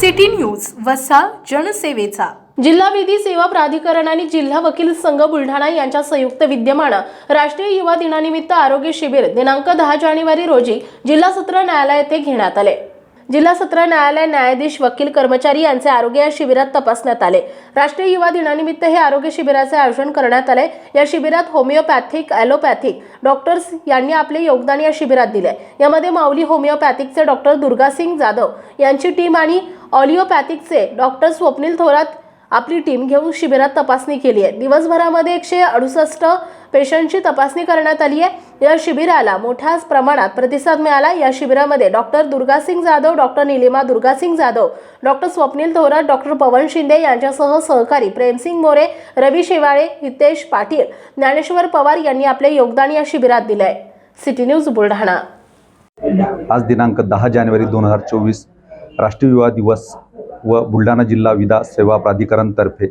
City news वसा जनसेवेचा. जिल्हा विधी सेवा प्राधिकरण आणि जिल्हा वकील संघ बुलढाणा यांच्या संयुक्त विद्यमानं राष्ट्रीय युवा दिनानिमित्त आरोग्य शिबिर दिनांक दहा जानेवारी रोजी जिल्हा सत्र न्यायालय येथे घेण्यात आले. जिल्हा सत्र न्यायालय न्यायाधीश वकील कर्मचारी यांचे आरोग्य या शिबिरात तपासण्यात आले. राष्ट्रीय युवा दिनानिमित्त हे आरोग्य शिबिराचे आयोजन करण्यात आले. या शिबिरात होमिओपॅथिक ॲलोपॅथिक डॉक्टर्स यांनी आपले योगदान या शिबिरात दिले. यामध्ये माऊली होमिओपॅथिकचे डॉक्टर दुर्गासिंग जाधव यांची टीम आणि ऑलिओपॅथिकचे डॉक्टर स्वप्नील थोरात आपली टीम घेऊन शिबिरात तपासणी केली आहे. दिवसभरामध्ये एकशे अडुसष्ट पेशंटची तपासणी करण्यात आली आहे. या शिबिराला मोठ्या प्रमाणात प्रतिसाद मिळाला. या शिबिरामध्ये doctor Durgasingh Jadhav doctor Nilima Durgasingh Jadhav doctor Swapnil Thorat doctor Pavan Shinde यांच्यासह सहकारी प्रेमसिंग मोरे रवी शेवाळे हितेश पाटील ज्ञानेश्वर पवार यांनी आपले योगदान या शिबिरात दिले आहे. City news Buldhana. आज दिनांक दहा जानेवारी दोन हजार चोवीस राष्ट्रीय युवा दिवस व बुलढाणा जिल्हा विधा सेवा प्राधिकरणतर्फे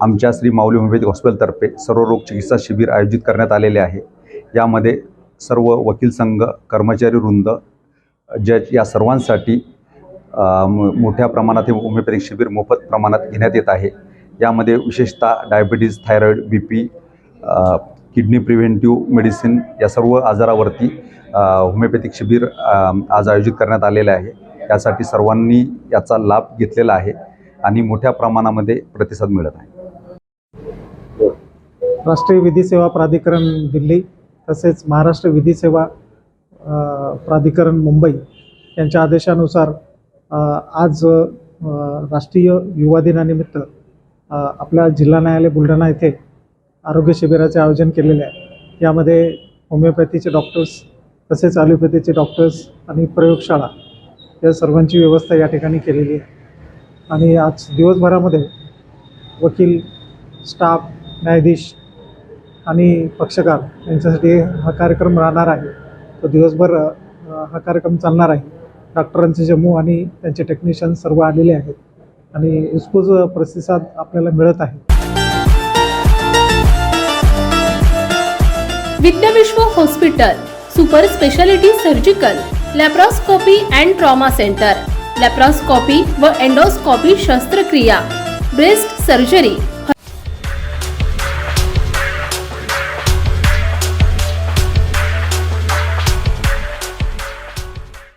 आमच्या श्री माऊली होमिओपॅथिक हॉस्पिटलतर्फे सर्व रोग चिकित्सा शिबिर आयोजित करण्यात आलेले आहे. यामध्ये सर्व वकील संघ कर्मचारी वृंद जज या सर्वांसाठी मोठ्या प्रमाणात हे होमिओपॅथिक शिबिर मोफत प्रमाणात घेण्यात येत आहे. यामध्ये विशेषतः diabetes thyroid B P kidney preventive medicine या सर्व आजारावरती होमिओपॅथिक शिबिर आज आयोजित करण्यात आलेले आहे. यासाठी सर्वांनी याचा लाभ घेतलेला आहे आणि मोठ्या प्रमाणामध्ये प्रतिसाद मिळत आहे. राष्ट्रीय विधी सेवा प्राधिकरण दिल्ली तसेच महाराष्ट्र विधी सेवा प्राधिकरण मुंबई यांच्या आदेशानुसार आज राष्ट्रीय युवा दिनानिमित्त आपल्या जिल्हा न्यायालय बुलढाणा येथे आरोग्य शिबिराचे आयोजन केलेले आहे. यामध्ये होमिओपॅथीचे डॉक्टर्स तसेच ॲलोपॅथीचे डॉक्टर्स आणि प्रयोगशाळा या सर्वांची व्यवस्था या ठिकाणी केलेली आहे. आणि आज दिवसभरामध्ये वकील स्टाफ न्यायाधीश आणि पक्षकार यांच्यासाठी हा कार्यक्रम राहणार आहे. तो दिवसभर हा कार्यक्रम चालणार आहे. डॉक्टरांचे जम्मू आणि त्यांचे टेक्निशियन सर्व आलेले आहेत. आणि उत्स्फूर्त प्रतिसाद आपल्याला मिळत आहे. Vidyavishwa hospital super speciality surgical laparoscopy and trauma centre laparoscopy व एंडोस्कोपी शस्त्रक्रिया ब्रेस्ट सर्जरी